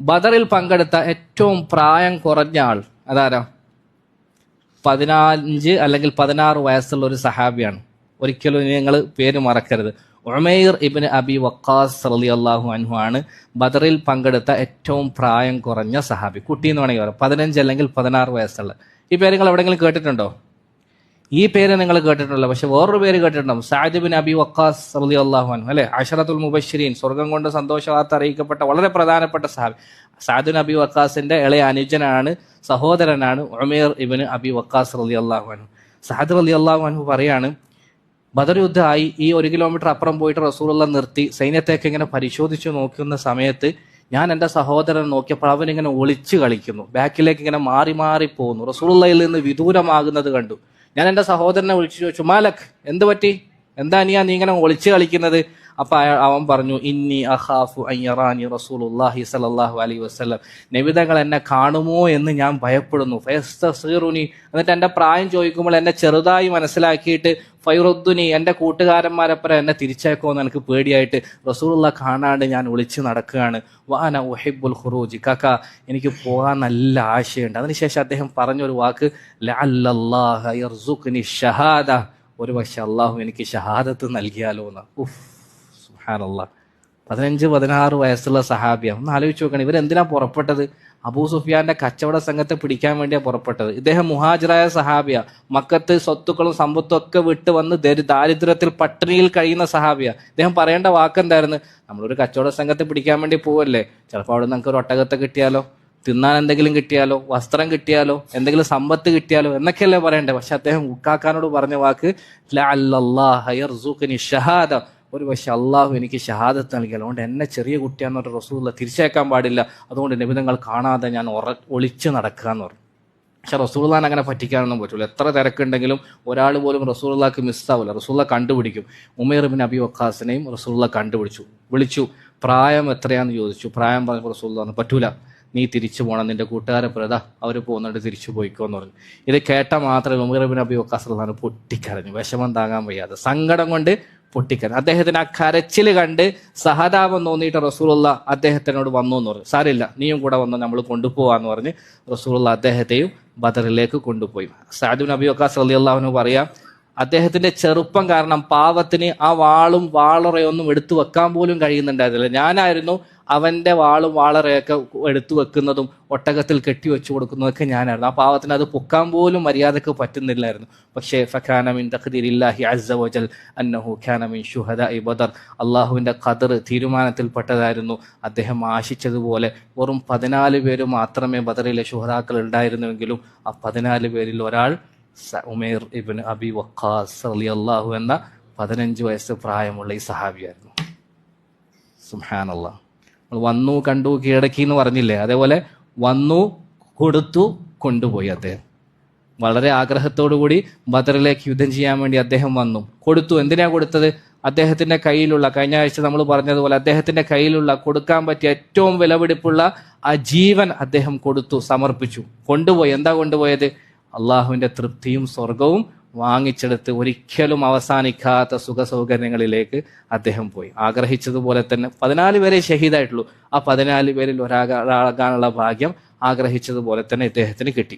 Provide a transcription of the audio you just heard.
ബദറിൽ പങ്കെടുത്ത ഏറ്റവും പ്രായം കുറഞ്ഞ ആൾ അതാരോ? പതിനാഞ്ച് അല്ലെങ്കിൽ പതിനാറ് വയസ്സുള്ള ഒരു സഹാബിയാണ്. ഒരിക്കലും നിങ്ങൾ പേര് മറക്കരുത്. ഉമൈർ ഇബിന് അബി വക്കാസ് സലി അള്ളാഹു അൻഹു ആണ് ബദറിൽ പങ്കെടുത്ത ഏറ്റവും പ്രായം കുറഞ്ഞ സഹാബി. കുട്ടി എന്ന് വേണമെങ്കിൽ പറയാം. പതിനഞ്ച് അല്ലെങ്കിൽ പതിനാറ് വയസ്സുള്ള. ഈ പേര് നിങ്ങൾ എവിടെയെങ്കിലും കേട്ടിട്ടുണ്ടോ? ഈ പേര് നിങ്ങൾ കേട്ടിട്ടുണ്ടല്ലോ. പക്ഷെ വേറൊരു പേര് കേട്ടിട്ടുണ്ടാവും. സാജിബിൻ അബി വക്കാസ് റലി അള്ളാഹു അൻഹു അല്ലെ? അഷറത്തുൽ മുബഷിരീൻ സ്വർഗം കൊണ്ട് സന്തോഷവാർത്ത അറിയിക്കപ്പെട്ട വളരെ പ്രധാനപ്പെട്ട സഹാബി സാദുൻ അബി വക്കാസിന്റെ ഇളയ അനുജനാണ് സഹോദരനാണ് ഉമേർ ഇബിന് അബി വക്കാസ് റലി അള്ളാഹു അൻഹു. സാദ് അലി അള്ളാഹു അൻഹു പറയാണ് ബദർ യുദ്ധമായി ഈ ഒരു കിലോമീറ്റർ അപ്പുറം പോയിട്ട് റസൂലുള്ള നിർത്തി. സൈന്യത്തേക്ക് ഇങ്ങനെ പരിശോധിച്ചു നോക്കുന്ന സമയത്ത് ഞാൻ എന്റെ സഹോദരൻ നോക്കിയപ്പോൾ അവനിങ്ങനെ ഒളിച്ചു കളിക്കുന്നു. ബാക്കിലേക്ക് ഇങ്ങനെ മാറി മാറി പോകുന്നു. റസൂലുള്ളയിൽ നിന്ന് വിദൂരമാകുന്നത് കണ്ടു. ഞാൻ എന്റെ സഹോദരനെ വിളിച്ചു ചോദിച്ചു മാലക് എന്ത് പറ്റി? എന്താ നീ നീ ഇങ്ങനെ ഒളിച്ചു കളിക്കുന്നത്? അപ്പൊ അവൻ പറഞ്ഞു ഇന്നി അഹാഫു അയ്യറാനി റസൂലുള്ളാഹി സ്വല്ലല്ലാഹു അലൈ വസ്ലം നബിതകൾ എന്നെ കാണുമോ എന്ന് ഞാൻ ഭയപ്പെടുന്നു. ഫയസ്തസീറുനി എന്നിട്ട് എന്റെ പ്രായം ചോദിക്കുമ്പോൾ എന്നെ ചെറുതായി മനസ്സിലാക്കിയിട്ട് ഫൈറുദ്ദുനി എന്റെ കൂട്ടുകാരന്മാരപ്പുറം എന്നെ തിരിച്ചേക്കുമെന്ന് എനിക്ക് പേടിയായിട്ട് റസൂലുള്ള കാണാണ്ട് ഞാൻ ഒളിച്ചു നടക്കുകയാണ്. വാന ഉഹിബുൽ ഖുറൂജ് കാക്ക എനിക്ക് പോകാൻ നല്ല ആശയുണ്ട്. അതിനുശേഷം അദ്ദേഹം പറഞ്ഞൊരു വാക്ക് ലഅല്ലല്ലാഹ യർസുഖ്നി ഷഹാദ. ഒരു പക്ഷെ അള്ളാഹു എനിക്ക് ഷഹാദത്ത് നൽകിയാലോ എന്ന്. ഉഫ് അള്ളാഹ് പതിനഞ്ച് പതിനാറ് വയസ്സുള്ള സഹാബിയ. ഒന്ന് ആലോചിച്ച് നോക്കണം ഇവരെന്തിനാ പുറപ്പെട്ടത്? അബൂ സുഫിയാന്റെ കച്ചവട സംഘത്തെ പിടിക്കാൻ വേണ്ടിയാണ് പുറപ്പെട്ടത്. ഇദ്ദേഹം മുഹാജിറായ സഹാബിയ. മക്കത്ത് സ്വത്തുക്കളും സമ്പത്തും ഒക്കെ വിട്ട് വന്ന് ദാരിദ്ര്യത്തിൽ പട്ടിണിയിൽ കഴിയുന്ന സഹാബിയ. ഇദ്ദേഹം പറയേണ്ട വാക്കെന്തായിരുന്നു? നമ്മളൊരു കച്ചവട സംഘത്തെ പിടിക്കാൻ വേണ്ടി പോവല്ലേ? ചിലപ്പോൾ അവിടെ നമുക്ക് ഒരു ഒട്ടകത്തെ കിട്ടിയാലോ? തിന്നാൻ എന്തെങ്കിലും കിട്ടിയാലോ? വസ്ത്രം കിട്ടിയാലോ? എന്തെങ്കിലും സമ്പത്ത് കിട്ടിയാലോ? എന്നൊക്കെയല്ലേ പറയണ്ടേ പക്ഷെ അദ്ദേഹം ഉക്കാക്കാനോട് പറഞ്ഞ വാക്ക് ഒരു പക്ഷെ അള്ളാഹു എനിക്ക് ഷഹാദത്ത് നൽകിയാൽ അതുകൊണ്ട് എന്നെ ചെറിയ കുട്ടിയാന്ന് പറഞ്ഞ റസൂല്ല തിരിച്ചേക്കാൻ പാടില്ല. അതുകൊണ്ട് നിബിധങ്ങൾ കാണാതെ ഞാൻ ഉറ ഒളിച്ച് നടക്കുക എന്ന് പറഞ്ഞു. പക്ഷെ റസൂള്ളാൻ അങ്ങനെ പറ്റിക്കാനൊന്നും പറ്റില്ല എത്ര തിരക്കുണ്ടെങ്കിലും ഒരാൾ പോലും റസൂള്ളാക്ക് മിസ്സാവില്ല റസൂള്ള കണ്ടുപിടിക്കും. ഉമേർ ബിൻ അബി വക്കാസിനെയും റസൂള്ള കണ്ടുപിടിച്ചു. വിളിച്ചു പ്രായം എത്രയാന്ന് ചോദിച്ചു. പ്രായം പറഞ്ഞപ്പോൾ റസൂള്ള പറ്റൂല. നീ തിരിച്ചു പോകണം നിന്റെ കൂട്ടുകാരെ പ്രത അവർ പോകുന്നുണ്ട്. തിരിച്ചു പോയിക്കോ എന്ന് പറഞ്ഞു. ഇത് കേട്ട മാത്രമേ ഉമേർ ബിൻ അബി വക്കാസ് പൊട്ടിക്കരഞ്ഞു. വിഷമം താങ്ങാൻ വയ്യാതെ. സങ്കടം കൊണ്ട് പൊട്ടിക്കരഞ്ഞു അദ്ദേഹത്തിന് ആ കരച്ചിൽ കണ്ട് സഹതാപം തോന്നിയിട്ട് റസൂലുള്ള അദ്ദേഹത്തിനോട് വന്നു എന്ന് പറഞ്ഞു. സാരില്ല നീയും കൂടെ വന്നു നമ്മൾ കൊണ്ടുപോകാന്ന് പറഞ്ഞ് റസൂലുള്ള അദ്ദേഹത്തെയും ബദറിലേക്ക് കൊണ്ടുപോയി. സാദു നബി വക്കാസ് റളിയല്ലാഹു പറയാം അദ്ദേഹത്തിന്റെ ചെറുപ്പം കാരണം പാവത്തിന് ആ വാളും വാളറയൊന്നും എടുത്തു വെക്കാൻ പോലും കഴിയുന്നുണ്ടായിരുന്നില്ല. ഞാനായിരുന്നു അവന്റെ വാളും വാളറയൊക്കെ എടുത്തു വെക്കുന്നതും ഒട്ടകത്തിൽ കെട്ടി വെച്ചു കൊടുക്കുന്നതൊക്കെ ഞാനായിരുന്നു. ആ പാവത്തിന് അത് പൊക്കാൻ പോലും മര്യാദയ്ക്ക് പറ്റുന്നില്ലായിരുന്നു. പക്ഷേ ഫഖാനമിൻ തഖദീരില്ലാഹി അസ്സ വജൽ അന്നഹു ഖാനമിൻ ഷുഹദ ബദർ. അള്ളാഹുവിന്റെ ഖദർ തീരുമാനത്തിൽപ്പെട്ടതായിരുന്നു. അദ്ദേഹം ആശിച്ചതുപോലെ വെറും പതിനാല് പേര് മാത്രമേ ബദറിലെ ഷുഹദാക്കൾ ഉണ്ടായിരുന്നുവെങ്കിലും ആ പതിനാല് പേരിൽ ഒരാൾ ഉമേർ ഇബിൻ അബി വക്കാസ് അള്ളാഹു എന്ന പതിനഞ്ച് വയസ്സ് പ്രായമുള്ള ഈ സഹാബിയായിരുന്നു. സുഹാനല്ല നമ്മൾ വന്നു കണ്ടു കീഴടക്കി എന്ന് പറഞ്ഞില്ലേ? അതേപോലെ വന്നു കൊടുത്തു കൊണ്ടുപോയി അദ്ദേഹം. വളരെ കൂടി ബദറിലേക്ക് യുദ്ധം ചെയ്യാൻ വേണ്ടി അദ്ദേഹം വന്നു. കൊടുത്തു. എന്തിനാ കൊടുത്തത്? അദ്ദേഹത്തിന്റെ കയ്യിലുള്ള കഴിഞ്ഞ ആഴ്ച നമ്മൾ പറഞ്ഞതുപോലെ അദ്ദേഹത്തിന്റെ കയ്യിലുള്ള കൊടുക്കാൻ പറ്റിയ ഏറ്റവും വിലപിടിപ്പുള്ള ആ ജീവൻ അദ്ദേഹം കൊടുത്തു സമർപ്പിച്ചു. കൊണ്ടുപോയി. എന്താ കൊണ്ടുപോയത്? അള്ളാഹുവിന്റെ തൃപ്തിയും സ്വർഗവും വാങ്ങിച്ചെടുത്ത് ഒരിക്കലും അവസാനിക്കാത്ത സുഖസൗകര്യങ്ങളിലേക്ക് അദ്ദേഹം പോയി. ആഗ്രഹിച്ചതുപോലെ തന്നെ പതിനാല് പേരെ ഷഹീദായിട്ടുള്ളൂ. ആ പതിനാല് പേരിൽ ഒരാകാനുള്ള ഭാഗ്യം ആഗ്രഹിച്ചതുപോലെ തന്നെ ഇദ്ദേഹത്തിന് കിട്ടി.